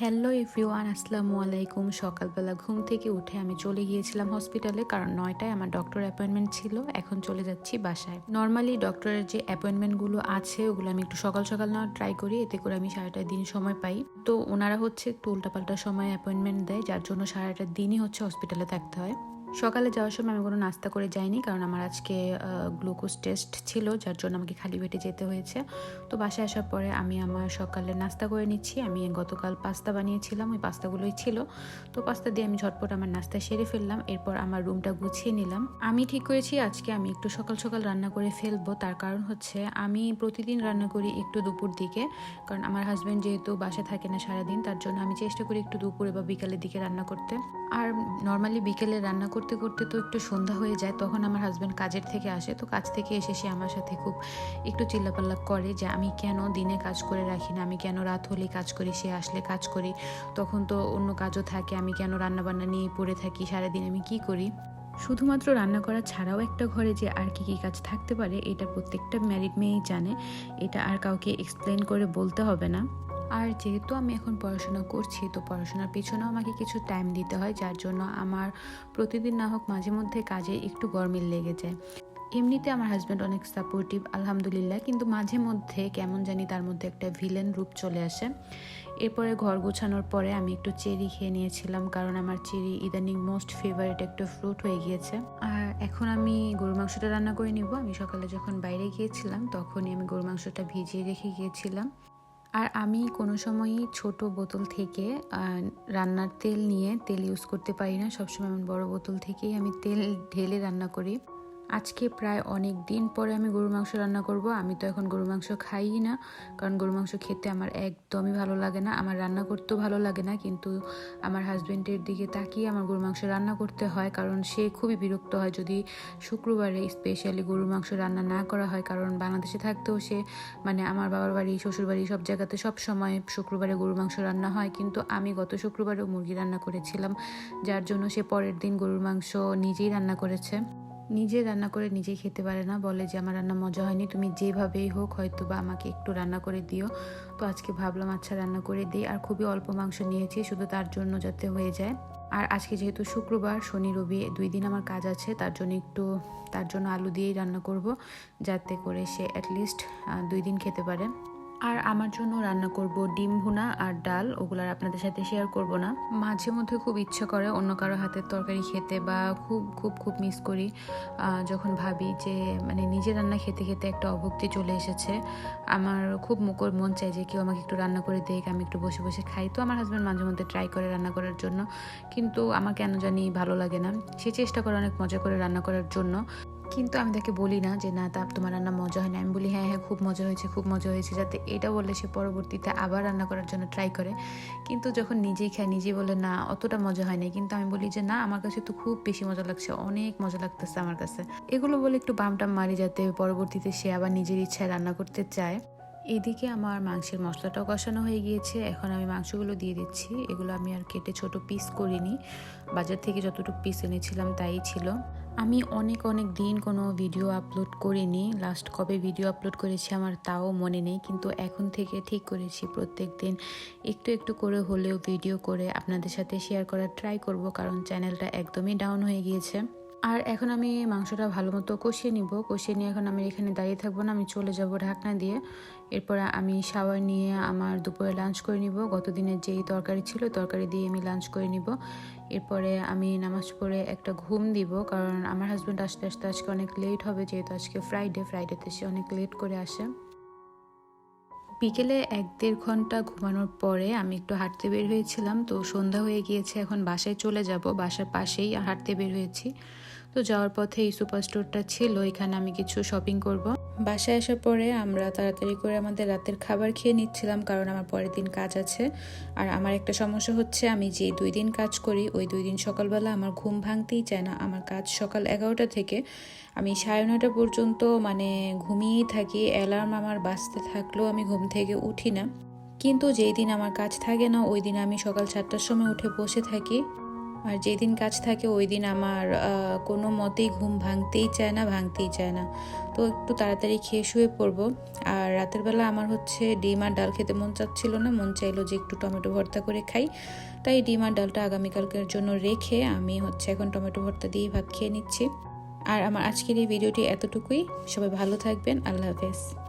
Hello everyone, আসসালামু আলাইকুম। সকালবেলা ঘুম থেকে উঠে আমি চলে গিয়েছিলাম হসপিটালে, কারণ নয়টায় আমার ডক্টর অ্যাপয়েন্টমেন্ট ছিল। এখন চলে যাচ্ছি বাসায়। নর্মালি ডক্টরের যে অ্যাপয়েন্টমেন্টগুলো আছে, ওগুলো আমি একটু সকাল সকাল নেওয়ার ট্রাই করি, এতে করে আমি সারাটা দিন সময় পাই। তো ওনারা হচ্ছে একটু উল্টাপাল্টা সময় অ্যাপয়েন্টমেন্ট দেয়, যার জন্য সারাটা দিনই হচ্ছে হসপিটালে থাকতে হয়। সকালে যাওয়ার সময় আমি কোনো নাস্তা করে যাইনি, কারণ আমার আজকে গ্লুকোজ টেস্ট ছিল, যার জন্য আমাকে খালি পেটে যেতে হয়েছে। তো বাসায় আসার পরে আমি আমার সকালে নাস্তা করে নিচ্ছি। আমি গতকাল পাস্তা বানিয়েছিলাম, ওই পাস্তাগুলোই ছিল। তো পাস্তা দিয়ে আমি ঝটপট আমার নাস্তা সেরে ফেললাম, এরপর আমার রুমটা গুছিয়ে নিলাম। আমি ঠিক করেছি, আজকে আমি একটু সকাল সকাল রান্না করে ফেলব। তার কারণ হচ্ছে, আমি প্রতিদিন রান্না করি একটু দুপুর দিকে, কারণ আমার হাজব্যান্ড যেহেতু বাসায় থাকে না সারাদিন, তার জন্য আমি চেষ্টা করি একটু দুপুরে বা বিকালের দিকে রান্না করতে। আর নর্মালি বিকেলে রান্না করতে করতে করতে তো একটু সন্ধ্যা হয়ে যায়, তখন আমার হাজব্যান্ড কাজের থেকে আসে। তো কাজ থেকে এসে সে আমার সাথে খুব একটু চিল্লাপাল্লা করে যে, আমি কেন দিনে কাজ করে রাখি না? আমি কেন রাত হলেই কাজ করি? সে আসলে কাজ করি। তখন তো অন্য কাজও থাকে। আমি কেন রান্নাবান্না নিয়ে পড়ে থাকি? সারাদিন আমি কি করি? শুধুমাত্র রান্না করা ছাড়াও একটা ঘরে যে আর কি কি কাজ থাকতে পারে, এটা প্রত্যেকটা ম্যারিড মেয়েই জানে। এটা আর কাউকে এক্সপ্লেন করে বলতে হবে না। আর যেহেতু আমি এখন পড়াশোনা করছি, তো পড়াশোনার পিছনেও আমাকে কিছু টাইম দিতে হয়, যার জন্য আমার প্রতিদিন না হোক মাঝে মধ্যে কাজে একটু গরমিল লেগে যায়। এমনিতে আমার হাজব্যান্ড অনেক সাপোর্টিভ আলহামদুলিল্লাহ, কিন্তু মাঝে মধ্যে কেমন জানি তার মধ্যে একটা ভিলেন রূপ চলে আসে। এরপরে ঘর গোছানোর পরে আমি একটু চেরি খেয়ে নিয়েছিলাম, কারণ আমার চেরি ইদানিং মোস্ট ফেভারিট একটা ফ্রুট হয়ে গিয়েছে। আর এখন আমি গরু মাংসটা রান্না করে নিব। আমি সকালে যখন বাইরে গিয়েছিলাম, তখনই আমি গরু মাংসটা ভিজিয়ে রেখে গিয়েছিলাম। আর আমি কোনো সময়ই ছোট বোতল থেকে রান্নার তেল নিয়ে তেল ইউজ করতে পারি না। সবসময় আমি বড় বোতল থেকেই আমি তেল ঢেলে রান্না করি। আজকে প্রায় অনেক দিন পরে আমি গরুর মাংস রান্না করব। আমি তো এখন গরুর মাংস খাই না, কারণ গরুর মাংস খেতে আমার একদমই ভালো লাগে না। আমার রান্না করতেও ভালো লাগে না, কিন্তু আমার হাজব্যান্ডের দিকে তাকিয়ে আমার গরুর মাংস রান্না করতে হয়, কারণ সে খুবই বিরক্ত হয় যদি শুক্রবারে স্পেশালি গরুর মাংস রান্না না করা হয়, কারণ বাংলাদেশে থাকতেও সে মানে আমার বাবার বাড়ি শ্বশুর বাড়ি সব জায়গাতে সব সময় শুক্রবারে গরুর মাংস রান্না হয়, কিন্তু আমি গত শুক্রবারেও মুরগি রান্না করেছিলাম, যার জন্য সে পরের দিন গরুর মাংস নিজেই রান্না করেছে। নিজে রান্না করে নিজেই খেতে পারে না, বলে যে আমার রান্না মজা হয়নি, তুমি যেভাবেই হোক হয়তো বা আমাকে একটু রান্না করে দিও। তো আজকে ভাবলাম আচ্ছা রান্না করে দিই। আর খুবই অল্প মাংস নিয়েছি, শুধু তার জন্য যাতে হয়ে যায়। আর আজকে যেহেতু শুক্রবার, শনি, রবি দুই দিন আমার কাজ আছে, তার জন্য একটু, তার জন্য আলু দিয়েই রান্না করব, যাতে করে সে অ্যাটলিস্ট দুই দিন খেতে পারে। আর আমার জন্য রান্না করব ডিম ভুনা আর ডাল ওগুলার আপনাদের সাথে শেয়ার করব না। মাঝে মধ্যে খুব ইচ্ছে করে অন্য কারও হাতের তরকারি খেতে বা খুব খুব খুব মিস করি। যখন ভাবি যে মানে নিজে রান্না খেতে খেতে একটা অভক্তি চলে এসেছে, আমার খুব মুখর মন চাই যে কেউ আমাকে একটু রান্না করে দেখ, আমি একটু বসে বসে খাই। তো আমার হাজব্যান্ড মাঝে মধ্যে ট্রাই করে রান্না করার জন্য, কিন্তু আমার কেন জানি ভালো লাগে না। সে চেষ্টা করে অনেক মজা করে রান্না করার জন্য। কিন্তু আমি তাকে বলি না যে, না, তা তোমার রান্না মজা হয় না। আমি বলি হ্যাঁ হ্যাঁ খুব মজা হয়েছে, খুব মজা হয়েছে। যাতে এটা বললে সে পরবর্তীতে আবার রান্না করার জন্য ট্রাই করে। কিন্তু যখন নিজেই খায়, নিজেই বলে, না, অতটা মজা হয় না কিন্তু আমি বলি যে, না, আমার কাছে তো খুব বেশি মজা লাগছে, অনেক মজা লাগতেছে আমার কাছে। এগুলো বলে একটু বামটাম মারি যাতে পরবর্তীতে সে আবার নিজের ইচ্ছায় রান্না করতে চায়। এদিকে আমার মাংসের মশলাটাও কষানো হয়ে গিয়েছে। এখন আমি মাংসগুলো দিয়ে দিচ্ছি। এগুলো আমি আর কেটে ছোট পিস করিনি। বাজার থেকে যতটুকু পিস এনেছিলাম তাই ছিল। আমি অনেক অনেক দিন কোনো ভিডিও আপলোড করিনি। লাস্ট কবে ভিডিও আপলোড করেছি আমার তাও মনে নেই। কিন্তু এখন থেকে ঠিক করেছি। প্রত্যেক দিন একটু একটু করে হলেও ভিডিও করে আপনাদের সাথে শেয়ার করার ট্রাই করব। কারণ চ্যানেলটা একদমই ডাউন হয়ে গিয়েছে। আর এখন আমি মাংসটা ভালো মতো কষিয়ে নিব। কষিয়ে নিয়ে এখন আমি এখানে দাঁড়িয়ে থাকব না, আমি চলে যাব ঢাকনা দিয়ে। এরপর আমি শাওয়ার নিয়ে আমার দুপুরে লাঞ্চ করে নিব। গত দিনের যেই তরকারি ছিল তরকারি দিয়ে আমি লাঞ্চ করে নিব। এরপরে আমি নামাজ পড়ে একটা ঘুম দিব, কারণ আমার হাজব্যান্ড আসতে আসতে আজকে অনেক লেট হবে, যেহেতু আজকে ফ্রাইডে ফ্রাইডেতে সে অনেক লেট করে আসে। বিকেলে এক দেড় ঘণ্টা ঘুমানোর পরে আমি একটু হাঁটতে বের হয়েছিলাম, তো সন্ধ্যা হয়ে গিয়েছে, এখন বাসায় চলে যাব। বাসার পাশেই হাঁটতে বের হয়েছি। তো যাওয়ার পথে এই সুপার স্টোরটা ছিল, এখানে আমি কিছু শপিং করব। বাসায় আসার পরে আমরা তাড়াতাড়ি করে আমাদের রাতের খাবার খেয়ে নিচ্ছিলাম, কারণ আমার পরের দিন কাজ আছে। আর আমার একটা সমস্যা হচ্ছে, আমি যে দুই দিন কাজ করি, ওই দুই দিন সকালবেলা আমার ঘুম ভাঙতেই চায় না। আমার কাজ সকাল এগারোটা থেকে। আমি সাড়ে নয়টা পর্যন্ত মানে ঘুমিয়েই থাকি, অ্যালার্ম আমার বাঁচতে থাকলেও আমি ঘুম থেকে উঠি না। কিন্তু যেই দিন আমার কাজ থাকে না, ওই দিন আমি সকাল চারটার সময় উঠে বসে থাকি। আর যেদিন কাজ থাকে ওই দিন আমার কোনো মতেই ঘুম ভাঙতেই চায় না, ভাঙতেই চায় না। তো একটু তাড়াতাড়ি খেয়ে শুয়ে পড়ব। আর রাতের বেলা আমার হচ্ছে ডিম আর ডাল খেতে মন চাচ্ছিল না, মন চাইলো যে একটু টমেটো ভর্তা করে খাই। তাই ডিম আর ডালটা আগামীকালকের জন্য রেখে আমি হচ্ছে এখন টমেটো ভর্তা দিয়ে ভাত খেয়ে নিচ্ছি। আর আমার আজকের এই ভিডিওটি এতটুকুই। সবাই ভালো থাকবেন। আল্লাহ হাফেজ।